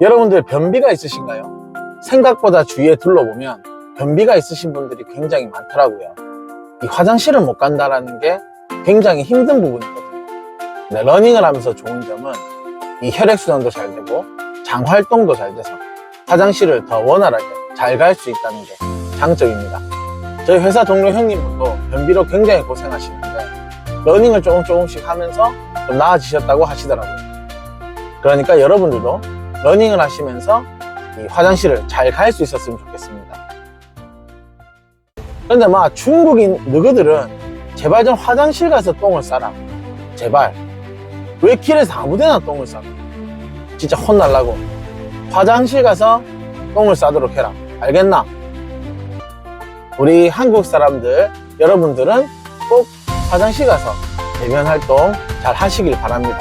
여러분들 변비가 있으신가요? 생각보다 주위에 둘러보면 변비가 있으신 분들이 굉장히 많더라고요. 이 화장실을 못 간다라는 게 굉장히 힘든 부분이거든요. 네, 러닝을 하면서 좋은 점은 이 혈액순환도 잘 되고 장 활동도 잘 돼서 화장실을 더 원활하게 잘 갈 수 있다는 게 장점입니다. 저희 회사 동료 형님분도 변비로 굉장히 고생하시는데 러닝을 조금 조금씩 하면서 좀 나아지셨다고 하시더라고요. 그러니까 여러분들도 러닝을 하시면서 이 화장실을 잘 갈 수 있었으면 좋겠습니다. 근데 막 중국인 너희들은 제발 좀 화장실 가서 똥을 싸라. 제발. 왜 길에서 아무데나 똥을 싸? 진짜 혼날라고. 화장실 가서 똥을 싸도록 해라. 알겠나? 우리 한국 사람들, 여러분들은 꼭 화장실 가서 대면 활동 잘 하시길 바랍니다.